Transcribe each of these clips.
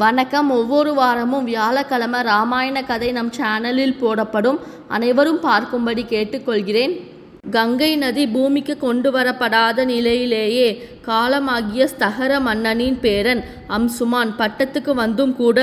வணக்கம். ஒவ்வொரு வாரமும் வியாழக்கிழமை ராமாயண கதை நம் சேனலில் போடப்படும். அனைவரும் பார்க்கும்படி கேட்டுக்கொள்கிறேன். கங்கை நதி பூமிக்கு கொண்டு வரப்படாத நிலையிலேயே காலமாகிய ஸ்தகர மன்னனின் பேரன் அம்சுமான் பட்டத்துக்கு வந்தும் கூட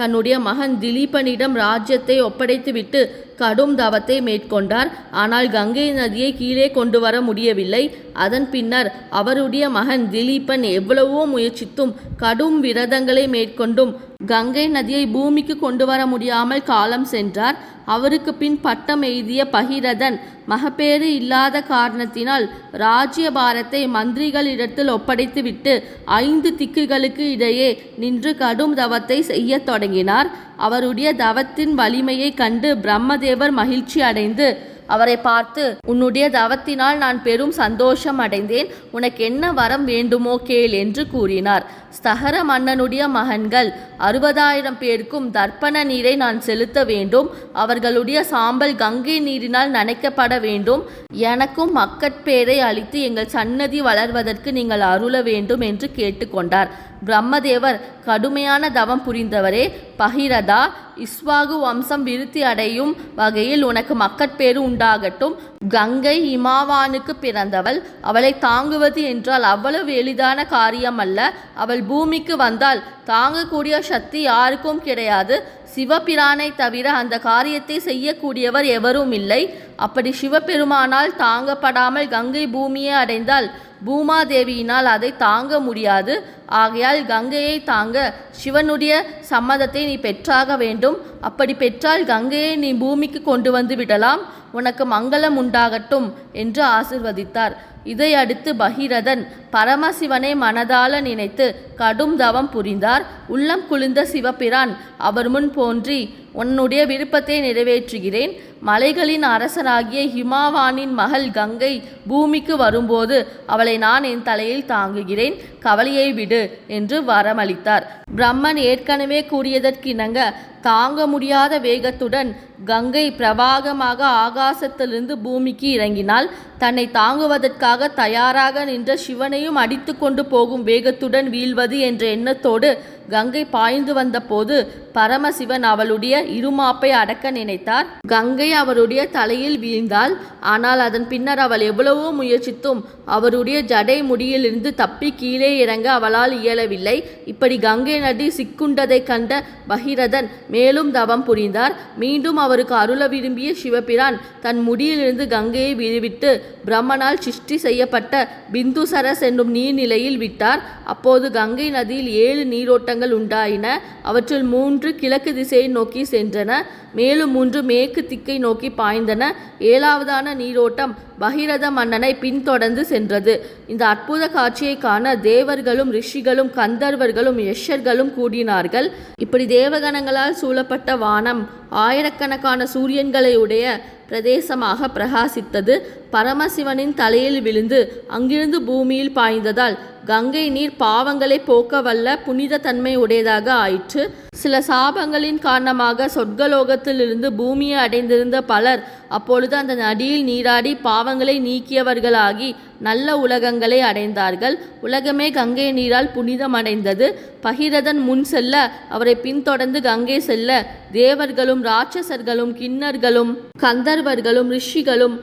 தன்னுடைய மகன் திலீபனிடம் ராஜ்யத்தை ஒப்படைத்துவிட்டு கடும் தவத்தை மேற்கொண்டார். ஆனால் கங்கை நதியை கீழே கொண்டு வர முடியவில்லை. அதன் பின்னர் அவருடைய மகன் திலீபன் எவ்வளவோ முயற்சித்தும் கடும் விரதங்களை மேற்கொண்டும் கங்கை நதியை பூமிக்கு கொண்டு வர முடியாமல் காலம் சென்றார். அவருக்கு பின் பட்டம் எய்திய பகிரதன் மகப்பேறு இல்லாத காரணத்தினால் ராஜ்யபாரத்தை மந்திரிகளிடத்தில் ஒப்படைத்துவிட்டு ஐந்து திக்குகளுக்கு இடையே நின்று கடும் தவத்தை செய்ய தொடங்கினார். அவருடைய தவத்தின் வலிமையை கண்டு பிரம்மதேவர் மகிழ்ச்சி அடைந்து அவரை பார்த்து உன்னுடைய தவத்தினால் நான் பெரும் சந்தோஷம் அடைந்தேன். உனக்கு என்ன வரம் வேண்டுமோ கேள் என்று கூறினார். ஸ்தகர மன்னனுடைய மகன்கள் அறுபதாயிரம் பேருக்கும் தர்ப்பண நீரை நான் செலுத்த வேண்டும். அவர்களுடைய சாம்பல் கங்கை நீரினால் நனைக்கப்பட வேண்டும். எனக்கும் மக்கட்பேரை அளித்து எங்கள் சன்னதி வளர்வதற்கு நீங்கள் அருள வேண்டும் என்று கேட்டுக்கொண்டார். பிரம்மதேவர் கடுமையான தவம் புரிந்தவரே பகிரதா. இஸ்வாகு வம்சம் விருத்தி அடையும் வகையில் உனக்கு மக்கட்பேறு உண்டாகட்டும். கங்கை இமாவானுக்கு பிறந்தவள். அவளை தாங்குவது என்றால் அவ்வளவு எளிதான காரியம் அல்ல அவள் பூமிக்கு வந்தால் தாங்கக்கூடிய சக்தி யாருக்கும் கிடையாது. சிவபிரானை தவிர அந்த காரியத்தை செய்யக்கூடியவர் எவரும் இல்லை. அப்படி சிவபெருமானால் தாங்கப்படாமல் கங்கை பூமியை அடைந்தால் பூமாதேவியினால் அதை தாங்க முடியாது. ஆகையால் கங்கையை தாங்க சிவனுடைய சம்மதத்தை நீ பெற்றாக வேண்டும். அப்படி பெற்றால் கங்கையை நீ பூமிக்கு கொண்டு வந்து விடலாம். உனக்கு மங்களம் உண்டாகட்டும் என்று ஆசிர்வதித்தார். இதையடுத்து பகிரதன் பகீரதன் பரமசிவனை மனதால நினைத்து கடும் தவம் புரிந்தார். உள்ளம் குளிர்ந்த சிவபிரான் அவர் முன் போன்றி உன்னுடைய விருப்பத்தை நிறைவேற்றுகிறேன். மலைகளின் அரசனாகிய ஹிமாவானின் மகள் கங்கை பூமிக்கு வரும்போது அவளை நான் என் தலையில் தாங்குகிறேன். கவலையை விடு என்று வரமளித்தார். பிரம்மன் ஏற்கனவே கூறியதற்கிணங்க தாங்க முடியாத வேகத்துடன் கங்கை பிரவாகமாக ஆகாசத்திலிருந்து பூமிக்கு இறங்கினால் தன்னை தாங்குவதற்காக தயாராக நின்ற சிவனையும் அடித்து கொண்டு போகும் வேகத்துடன் வீழ்வது என்ற எண்ணத்தோடு கங்கை பாய்ந்து வந்தபோது பரமசிவன் அவளுடைய இருமாப்பை அடக்க நினைத்தார். கங்கை அவருடைய தலையில் வீழ்ந்தாள். ஆனால் அதன் பின்னர் அவள் எவ்வளவோ முயற்சித்தும் அவருடைய ஜடை முடியிலிருந்து தப்பி கீழே இறங்க அவளால் இயலவில்லை. இப்படி கங்கை நதி சிக்குண்டதை கண்ட பகிரதன் மேலும் தவம் புரிந்தார். மீண்டும் அவருக்கு அருள விரும்பிய சிவபிரான் தன் முடியிலிருந்து கங்கையை விடுவிட்டு பிரம்மனால் சிருஷ்டி செய்யப்பட்ட பிந்துசரஸ் என்னும் நீர்நிலையில் விட்டார். அப்போது கங்கை நதியில் ஏழு நீரோட்டங்கள் உண்டாயின. அவற்றில் மூன்று கிழக்கு திசையை நோக்கி சென்றன. மேலும் மூன்று மேற்கு திக்கை நோக்கி பாய்ந்தன. ஏழாவதான நீரோட்டம் பகிரத மன்னனை பின்தொடர்ந்து சென்றது. இந்த அற்புத காட்சியை காண தேவர்களும் ரிஷிகளும் கந்தர்வர்களும் யஷர்களும் கூடினார்கள். இப்படி தேவகணங்களால் சூழப்பட்ட வானம் ஆயிரக்கணக்கான சூரியன்களை உடைய பிரதேசமாக பிரகாசித்தது. பரமசிவனின் தலையில் விழுந்து அங்கிருந்து பூமியில் பாய்ந்ததால் கங்கை நீர் பாவங்களை போக்க வல்ல புனித தன்மை உடையதாக ஆயிற்று. சில சாபங்களின் காரணமாக சொர்க்கலோகத்திலிருந்து பூமியை அடைந்திருந்த பலர் அப்பொழுது அந்த நதியில் நீராடி பாவங்களை நீக்கியவர்களாகி நல்ல உலகங்களை அடைந்தார்கள். உலகமே கங்கை நீரால் புனிதமடைந்தது. பகிரதன் முன் செல்ல அவரை பின்தொடர்ந்து கங்கை செல்ல தேவர்களும் ராட்சசர்களும் கிண்ணர்களும் கந்தர்வர்களும் ரிஷிகளும்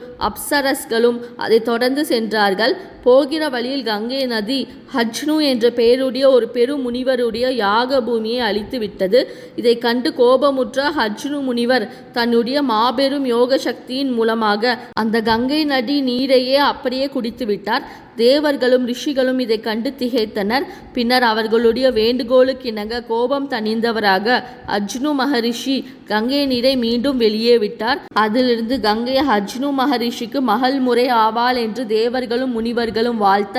அப்சரஸ்களும் அதை தொடர்ந்து சென்றார்கள். போகிற வழியில் கங்கை நதி ஹஜ்னு என்ற பெயருடைய ஒரு பெரு முனிவருடைய யாக பூமியை அழித்து விட்டது இதை கண்டு கோபமுற்ற ஹஜ்னு முனிவர் தன்னுடைய மாபெரும் யோக சக்தியின் மூலமாக அந்த கங்கை நதி நீரையே அப்படியே குடித்து விட்டார் தேவர்களும் ரிஷிகளும் இதை கண்டு திகைத்தனர். பின்னர் அவர்களுடைய வேண்டுகோளுக்கிணங்க கோபம் தணிந்தவராக அஜ்னு மகரிஷி கங்கை நீரை மீண்டும் வெளியே விட்டார். அதிலிருந்து கங்கை அஜ்னு மகரிஷிக்கு மகள் முறை ஆவாள் என்று தேவர்களும் முனிவர்களும் வாழ்த்த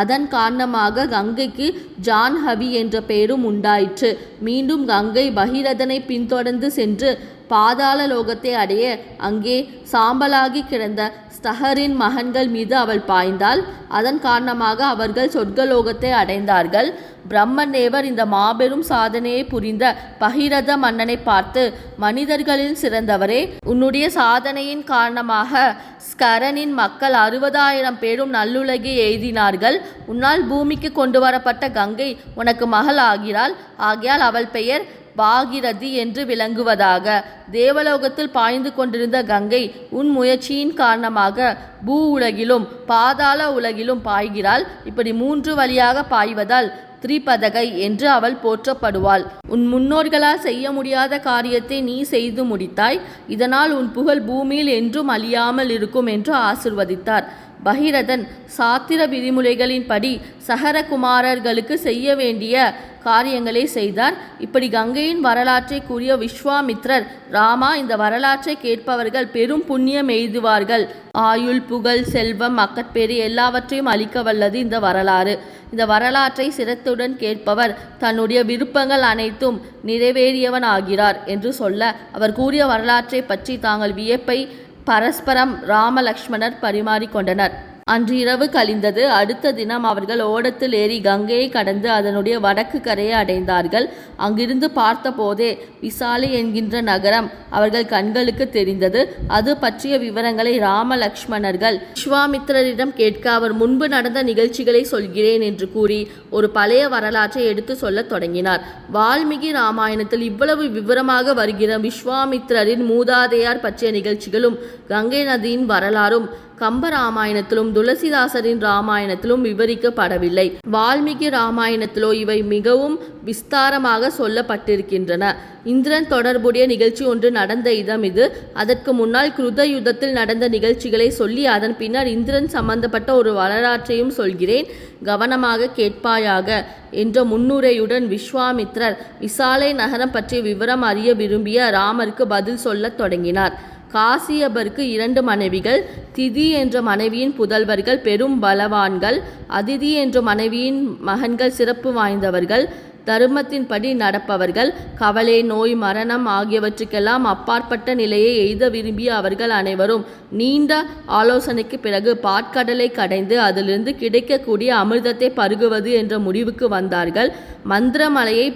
அதன் காரணமாக கங்கைக்கு ஜான்ஹவி என்ற பெயரும் உண்டாயிற்று. மீண்டும் கங்கை பகீரதனை பின்தொடர்ந்து சென்று பாதாள லோகத்தை அடைய அங்கே சாம்பலாகி கிடந்த ஸ்தகரின் மகன்கள் மீது அவள் பாய்ந்தாள். அதன் காரணமாக அவர்கள் சொர்க்கலோகத்தை அடைந்தார்கள். பிரம்மநேவர் இந்த மாபெரும் சாதனையை புரிந்த பகிரத மன்னனை பார்த்து மனிதர்களில் சிறந்தவரே உன்னுடைய சாதனையின் காரணமாக ஸ்கரனின் மக்கள் அறுபதாயிரம் பேரும் நல்லுலகை எய்தினார்கள். உன்னால் பூமிக்கு கொண்டு வரப்பட்ட கங்கை உனக்கு மகள் ஆகிறாள். ஆகையால் அவள் பெயர் பாகிரதி என்று விளங்குவதாக. தேவலோகத்தில் பாய்ந்து கொண்டிருந்த கங்கை உன் முயற்சியின் காரணமாக பூ உலகிலும் பாதாள உலகிலும் பாய்கிறாள். இப்படி மூன்று வழியாக பாய்வதால் திரிபதகை என்று அவள் போற்றப்படுவாள். உன் முன்னோர்களால் செய்ய முடியாத காரியத்தை நீ செய்து முடித்தாய். இதனால் உன் புகழ் பூமியில் என்றும் அழியாமல் இருக்கும் என்று ஆசிர்வதித்தார். பகிரதன் சாத்திர விதிமுறைகளின்படி சகரகுமாரர்களுக்கு செய்ய வேண்டிய காரியங்களை செய்தார். இப்படி கங்கையின் வரலாற்றை கூறிய விஸ்வாமித்ரர் ராமா இந்த வரலாற்றை கேட்பவர்கள் பெரும் புண்ணியம் எய்துவார்கள். ஆயுள் புகழ் செல்வம் மக்கட்பேறு எல்லாவற்றையும் அளிக்க வல்லது இந்த வரலாறு. இந்த வரலாற்றை சிரத்துடன் கேட்பவர் தன்னுடைய விருப்பங்கள் அனைத்தும் நிறைவேறியவன் ஆகிறார் என்று சொல்ல அவர் கூறிய வரலாற்றை பற்றி தாங்கள் வியப்பை பரஸ்பரம் ராமலக்ஷ்மணர் பரிமாறிக்கொண்டனர். அன்று இரவு கழிந்தது. அடுத்த தினம் அவர்கள் ஓடத்தில் ஏறி கங்கையை கடந்து அதனுடைய வடக்கு கரையை அடைந்தார்கள். அங்கிருந்து பார்த்தபோதே விசாலை என்கின்ற நகரம் அவர்கள் கண்களுக்கு தெரிந்தது. அது பற்றிய விவரங்களை ராம லக்ஷ்மணர்கள் விஸ்வாமித்திரரிடம் கேட்க அவர் முன்பு நடந்த நிகழ்ச்சிகளை சொல்கிறேன் என்று கூறி ஒரு பழைய வரலாற்றை எடுத்து சொல்ல தொடங்கினார். வால்மீகி ராமாயணத்தில் இவ்வளவு விவரமாக வருகிற விஸ்வாமித்திரரின் மூதாதையார் பற்றிய நிகழ்ச்சிகளும் கங்கை நதியின் வரலாறும் கம்பராமாயணத்திலும் துளசிதாசரின் ராமாயணத்திலும் விவரிக்கப்படவில்லை. வால்மீகி ராமாயணத்திலோ இவை மிகவும் விஸ்தாரமாக சொல்லப்பட்டிருக்கின்றன. இந்திரன் தொடர்புடைய நிகழ்ச்சி ஒன்று நடந்த இடம் இது. அதற்கு முன்னால் கிருத யுத்தத்தில் நடந்த நிகழ்ச்சிகளை சொல்லி அதன் பின்னர் இந்திரன் சம்பந்தப்பட்ட ஒரு வரலாற்றையும் சொல்கிறேன். கவனமாக கேட்பாயாக என்ற முன்னுரையுடன் விஸ்வாமித்ரர் விசாலை நகரம் பற்றிய விவரம் அறிய விரும்பிய ராமருக்கு பதில் சொல்லத் தொடங்கினார். காசியபருக்கு இரண்டு மனைவிகள் திதி என்ற மனைவியின் புதல்வர்கள் பெரும் பலவான்கள் அதிதி என்ற மனைவியின் மகன்கள் சிறப்பு வாய்ந்தவர்கள் தர்மத்தின்படி நடப்பவர்கள் கவலை நோய் மரணம் ஆகியவற்றுக்கெல்லாம் அப்பாற்பட்ட நிலையை எய்த விரும்பிய அவர்கள் அனைவரும் நீண்ட ஆலோசனைக்கு பிறகு பாட்கடலை கடைந்து அதிலிருந்து கிடைக்கக்கூடிய அமிர்தத்தை பருகுவது என்ற முடிவுக்கு வந்தார்கள். மந்திரமலையை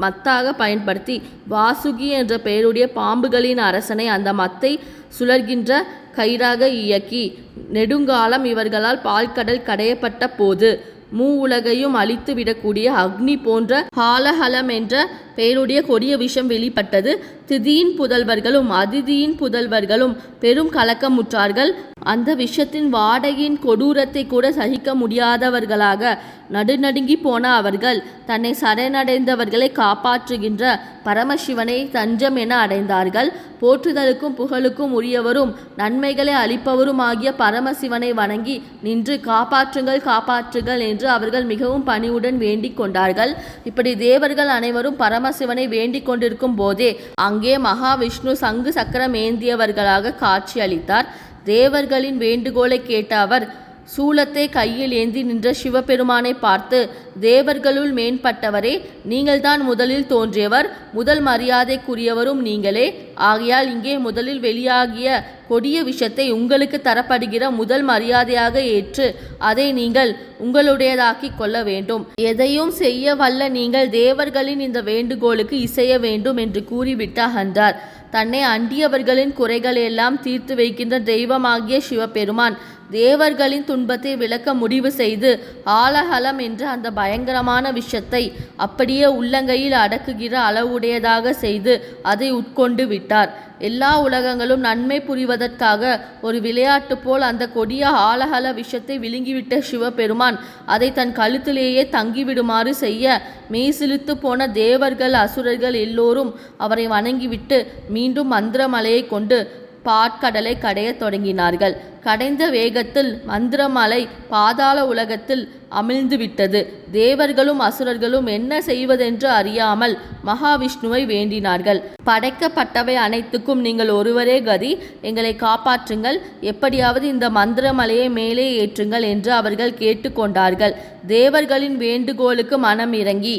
மத்தாக பயன்படுத்தி வாசுகி என்ற பெயருடைய பாம்புகளின் அரசனை அந்த மத்தை சுழல்கின்ற கயிறாக இயக்கி நெடுங்காலம் இவர்களால் பால்கடல் கடையப்பட்ட போது மூ உலகையும் அழித்து விடக்கூடிய அக்னி போன்ற ஹாலஹலம் என்ற பெயருடைய கொடிய விஷம் வெளிப்பட்டது. திதியின் புதல்வர்களும் அதிதியின் புதல்வர்களும் பெரும் கலக்கமுற்றார்கள். அந்த விஷத்தின் வாடகையின் கொடூரத்தை கூட சகிக்க முடியாதவர்களாக நடுநடுங்கி போன அவர்கள் தன்னை சரணடைந்தவர்களை காப்பாற்றுகின்ற பரமசிவனை தஞ்சம் என அடைந்தார்கள். போற்றுதலுக்கும் புகழுக்கும் உரியவரும் நன்மைகளை அளிப்பவரும் ஆகிய பரமசிவனை வணங்கி நின்று காப்பாற்றுங்கள் காப்பாற்றுங்கள் என்று அவர்கள் மிகவும் பணிவுடன் வேண்டிக் கொண்டார்கள். இப்படி தேவர்கள் அனைவரும் பரமசிவனை வேண்டிக் கொண்டிருக்கும் போதே அங்கு மகாவிஷ்ணு சங்கு சக்கரம் ஏந்தியவர்களாக காட்சியளித்தார். தேவர்களின் வேண்டுகோளை கேட்ட அவர் சூலத்தை கையில் ஏந்தி நின்ற சிவபெருமானை பார்த்து தேவர்களுள் மேம்பட்டவரே நீங்கள்தான் முதலில் தோன்றியவர் முதல் மரியாதைக்குரியவரும் நீங்களே. ஆகையால் இங்கே முதலில் வெளியாகிய கொடிய விஷத்தை உங்களுக்கு தரப்படுகிற முதல் மரியாதையாக ஏற்று அதை நீங்கள் உங்களுடையதாக்கிக் கொள்ள வேண்டும். எதையும் செய்ய வல்ல நீங்கள் தேவர்களின் இந்த வேண்டுகோளுக்கு இசைய வேண்டும் என்று கூறிவிட்டு அகன்றார் தன்னை அண்டியவர்களின் குறைகளெல்லாம் தீர்த்து வைக்கின்ற தெய்வமாகிய சிவபெருமான் தேவர்களின் துன்பத்தை விளக்க முடிவு செய்து ஆலஹலம் என்ற அந்த பயங்கரமான விஷத்தை அப்படியே உள்ளங்கையில் அடக்குகிற அளவுடையதாக செய்து அதை உட்கொண்டு விட்டார். எல்லா உலகங்களும் நன்மை புரிவதற்காக ஒரு விளையாட்டு போல் அந்த கொடிய ஆலஹல விஷத்தை விழுங்கிவிட்ட சிவபெருமான் அதை தன் கழுத்திலேயே தங்கிவிடுமாறு செய்ய மெய்சிலித்து போன தேவர்கள் அசுரர்கள் எல்லோரும் அவரை வணங்கிவிட்டு மீண்டும் மந்திரமலையை கொண்டு பாட்கடலை கடையத் தொடங்கினார்கள். கடைந்த வேகத்தில் மந்திரமலை பாதாள உலகத்தில் அமிழ்ந்து விட்டது தேவர்களும் அசுரர்களும் என்ன செய்வதென்று அறியாமல் மகாவிஷ்ணுவை வேண்டினார்கள். படைக்கப்பட்டவை அனைத்துக்கும் நீங்கள் ஒருவரே கதி எங்களை காப்பாற்றுங்கள். எப்படியாவது இந்த மந்திரமலையை மேலே ஏற்றுங்கள் என்று அவர்கள் கேட்டுக்கொண்டார்கள். தேவர்களின் வேண்டுகோளுக்கு மனம் இறங்கி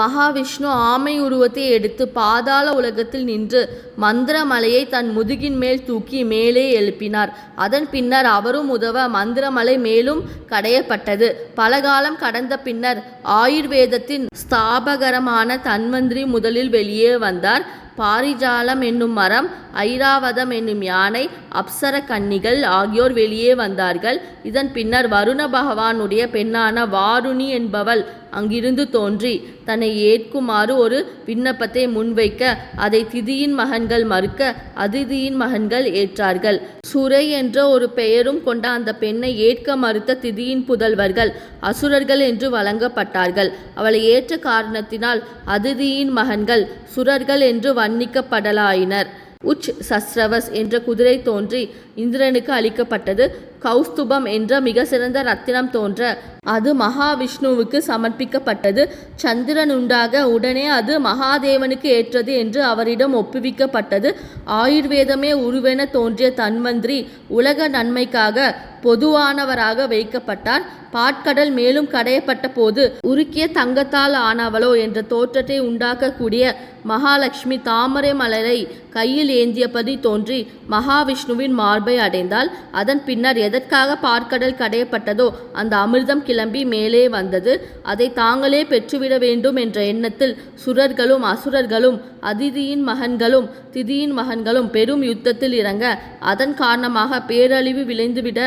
மகாவிஷ்ணு ஆமை உருவத்தை எடுத்து பாதாள உலகத்தில் நின்று மந்திரமலையை தன் முதுகின் மேல் தூக்கி மேலே எழுப்பினார். அதன் பின்னர் அவரும் உதவ மந்திரமலை மேலும் கடையப்பட்டது. பலகாலம் கடந்த பின்னர் ஆயுர்வேதத்தின் ஸ்தாபகரமான தன்வந்திரி முதலில் வெளியே வந்தார். பாரிஜாலம் என்னும் மரம் ஐராவதம் என்னும் யானை அப்சர கன்னிகள் ஆகியோர் வெளியே வந்தார்கள். இதன் பின்னர் வருண பகவானுடைய பெண்ணான வாருணி என்பவள் அங்கிருந்து தோன்றி தன்னை ஏற்குமாறு ஒரு விண்ணப்பத்தை முன்வைக்க அதை திதியின் மகன்கள் மறுக்க அதிதியின் மகன்கள் ஏற்றார்கள். சுரை என்ற ஒரு பெயரும் கொண்ட அந்த பெண்ணை ஏற்க மறுத்த திதியின் புதல்வர்கள் அசுரர்கள் என்று வழங்கப்பட்டார்கள். அவளை ஏற்ற காரணத்தினால் அதிதியின் மகன்கள் சுரர்கள் என்று மன்னிக்கப்படலாயினர். உச் சஸ்ரவஸ் என்ற குதிரை தோன்றி இந்திரனுக்கு அளிக்கப்பட்டது கௌஸ்துபம் என்ற மிக சிறந்த ரத்தினம் தோன்ற அது மகாவிஷ்ணுவுக்கு சமர்ப்பிக்கப்பட்டது. சந்திரன் உண்டாக உடனே அது மகாதேவனுக்கு ஏற்றது என்று அவரிடம் ஒப்புவிக்கப்பட்டது. ஆயுர்வேதமே உருவென தோன்றிய தன்வந்திரி உலக நன்மைக்காக பொதுவானவராக வைக்கப்பட்டார். பாட்கடல் மேலும் கடையப்பட்ட போது உருக்கிய தங்கத்தால் ஆனவளோ என்ற தோற்றத்தை உண்டாக்கக்கூடிய மகாலட்சுமி தாமரை மலரை கையில் ஏந்தியபடி தோன்றி மகாவிஷ்ணுவின் மார்பை அடைந்தால் அதன் பின்னர் எதற்காக பாற்கடல் கடையப்பட்டதோ அந்த அமிர்தம் கிளம்பி மேலே வந்தது. அதை தாங்களே பெற்றுவிட வேண்டும் என்ற எண்ணத்தில் சுரர்களும் அசுரர்களும் அதிதியின் மகன்களும் திதியின் மகன்களும் பெரும் யுத்தத்தில் இறங்க அதன் காரணமாக பேரழிவு விளைந்துவிட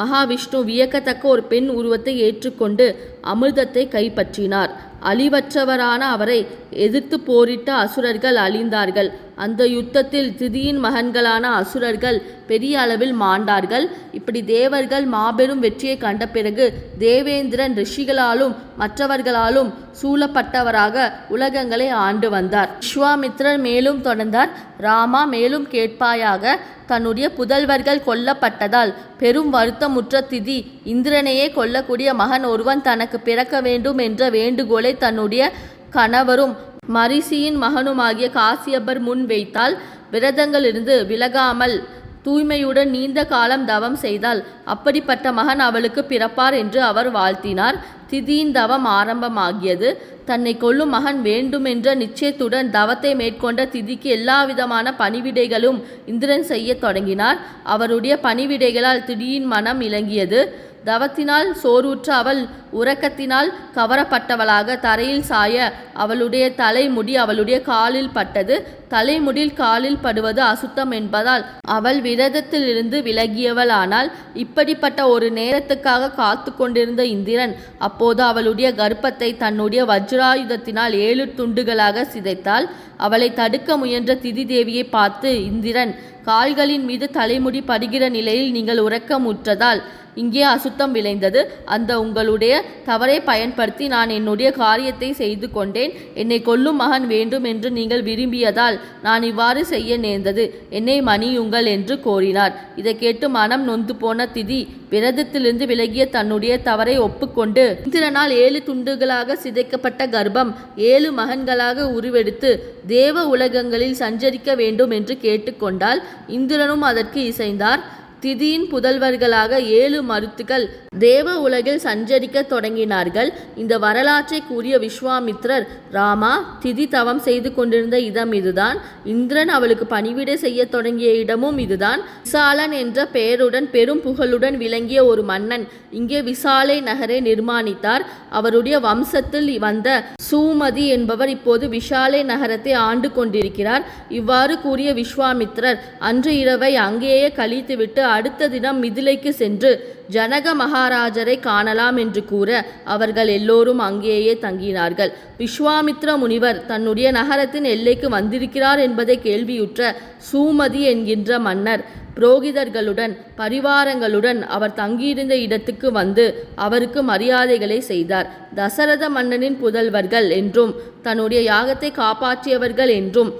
மகாவிஷ்ணு வியக்கத்தக்க ஒரு பெண் உருவத்தை ஏற்றுக்கொண்டு அமிர்தத்தை கைப்பற்றினார். அழிவற்றவரான அவரை எதிர்த்து போரிட்ட அசுரர்கள் அழிந்தார்கள். அந்த யுத்தத்தில் திதியின் மகன்களான அசுரர்கள் பெரிய அளவில் மாண்டார்கள். இப்படி தேவர்கள் மாபெரும் வெற்றியை கண்ட பிறகு தேவேந்திரன் ரிஷிகளாலும் மற்றவர்களாலும் சூழப்பட்டவராக உலகங்களை ஆண்டு வந்தார். விஸ்வாமித்ரர் மேலும் தொடர்ந்தார். ராமா மேலும் கேட்பாயாக தன்னுடைய புதல்வர்கள் கொல்லப்பட்டதால் பெரும் வருத்தமுற்ற திதி. இந்திரனையே கொல்லக்கூடிய மகன் ஒருவன் தனக்கு பிறக்க வேண்டும் என்ற வேண்டுகோளை தன்னுடைய கணவரும் மரிசியின் மகனுமாகிய காசியப்பர் முன் வைத்தால் விரதங்களிலிருந்து விலகாமல் தூய்மையுடன் நீண்ட காலம் தவம் செய்தால் அப்படிப்பட்ட மகன் அவளுக்கு பிறப்பார் என்று அவர் வாழ்த்தினார். திதியின் தவம் ஆரம்பமாகியது. தன்னை கொல்லும் மகன் வேண்டுமென்ற நிச்சயத்துடன் தவத்தை மேற்கொண்ட திதிக்கு எல்லாவிதமான பணிவிடைகளும் இந்திரன் செய்யத் தொடங்கினார். அவருடைய பணிவிடைகளால் திடியின் மனம் இலங்கியது. தவத்தினால் சோர்வுற்ற அவள் உறக்கத்தினால் கவரப்பட்டவளாக தரையில் சாய அவளுடைய தலைமுடி அவளுடைய காலில் பட்டது. தலைமுடில் காலில் படுவது அசுத்தம் என்பதால் அவள் விரதத்திலிருந்து விலகியவளானால் இப்படிப்பட்ட ஒரு நேரத்துக்காக காத்து கொண்டிருந்த இந்திரன் அப்போது அவளுடைய கர்ப்பத்தை தன்னுடைய வஜ்ராயுதத்தினால் ஏழு துண்டுகளாக சிதைத்தால் அவளை தடுக்க முயன்ற திதி தேவியை பார்த்து இந்திரன் கால்களின் மீது தலைமுடி படுகிற நிலையில் நீங்கள் உறக்கமுற்றதால் இங்கே அசுத்தம் விளைந்தது. அந்த உங்களுடைய தவறை பயன்படுத்தி நான் என்னுடைய காரியத்தை செய்து கொண்டேன். என்னை கொல்லும் மகன் வேண்டும் என்று நீங்கள் விரும்பியதால் நான் இவ்வாறு செய்ய நேர்ந்தது. என்னை மணியுங்கள் என்று கோரினார். இதை கேட்டு மனம் நொந்து போன திதி விரதத்திலிருந்து விலகிய தன்னுடைய தவறை ஒப்புக்கொண்டு இந்திரனால் ஏழு துண்டுகளாக சிதைக்கப்பட்ட கர்ப்பம் ஏழு மகன்களாக உருவெடுத்து தேவ உலகங்களில் சஞ்சரிக்க வேண்டும் என்று கேட்டுக்கொண்டால் இந்திரனும் அதற்கு இசைந்தார். திதியின் புதல்வர்களாக ஏழு மருத்துக்கள் தேவ உலகில் சஞ்சரிக்க தொடங்கினார்கள். இந்த வரலாற்றை கூறிய விஸ்வாமித்ரர் ராமா திதி தவம் செய்து கொண்டிருந்த இடம் இதுதான். இந்திரன் அவளுக்கு பணிவிடை செய்ய தொடங்கிய இடமும் இதுதான். விசாலன் என்ற பெயருடன் பெரும் புகழுடன் விளங்கிய ஒரு மன்னன் இங்கே விசாலை நகரை நிர்மாணித்தார். அவருடைய வம்சத்தில் வந்த சூமதி என்பவர் இப்போது விஷாலை நகரத்தை ஆண்டு கொண்டிருக்கிறார். இவ்வாறு கூறிய விஸ்வாமித்ரர் அன்று இரவை அங்கேயே கழித்துவிட்டு அடுத்த தினம் மிதிலைக்கு சென்று ஜனக மகாராஜரை காணலாம் என்று கூற அவர்கள் எல்லோரும் அங்கேயே தங்கினார்கள். விஸ்வாமித்ர முனிவர் தன்னுடைய நகரத்தின் எல்லைக்கு வந்திருக்கிறார் என்பதை கேள்வியுற்ற சூமதி என்கின்ற மன்னர் புரோகிதர்களுடன் பரிவாரங்களுடன் அவர் தங்கியிருந்த இடத்துக்கு வந்து அவருக்கு மரியாதைகளை செய்தார். தசரத மன்னனின் புதல்வர்கள் என்றும் தன்னுடைய யாகத்தை காப்பாற்றியவர்கள் என்றும்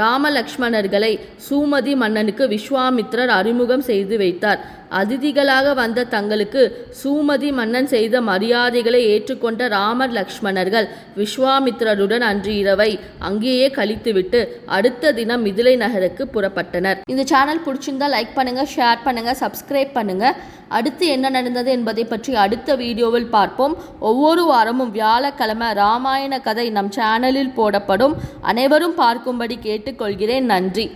ராமலக்ஷ்மணர்களை சூமதி மன்னனுக்கு விஸ்வாமித்ரர் அறிமுகம் செய்து வைத்தார். அதிதிகளாக வந்த தங்களுக்கு சூமதி மன்னன் செய்த மரியாதைகளை ஏற்றுக்கொண்ட ராமர் லக்ஷ்மணர்கள் விஸ்வாமித்ரருடன் அன்று இரவை அங்கேயே கழித்துவிட்டு அடுத்த தினம் மிதிலை நகருக்கு புறப்பட்டனர். இந்த சேனல் பிடிச்சிருந்தா லைக் பண்ணுங்க ஷேர் பண்ணுங்க சப்ஸ்கிரைப் பண்ணுங்க. அடுத்து என்ன நடந்தது என்பதை பற்றி அடுத்த வீடியோவில் பார்ப்போம். ஒவ்வொரு வாரமும் வியாழக்கிழமை ராமாயண கதை நம் சேனலில் போடப்படும். அனைவரும் பார்க்கும்படி கே கேட்டுக்கொள்கிறேன். நன்றி.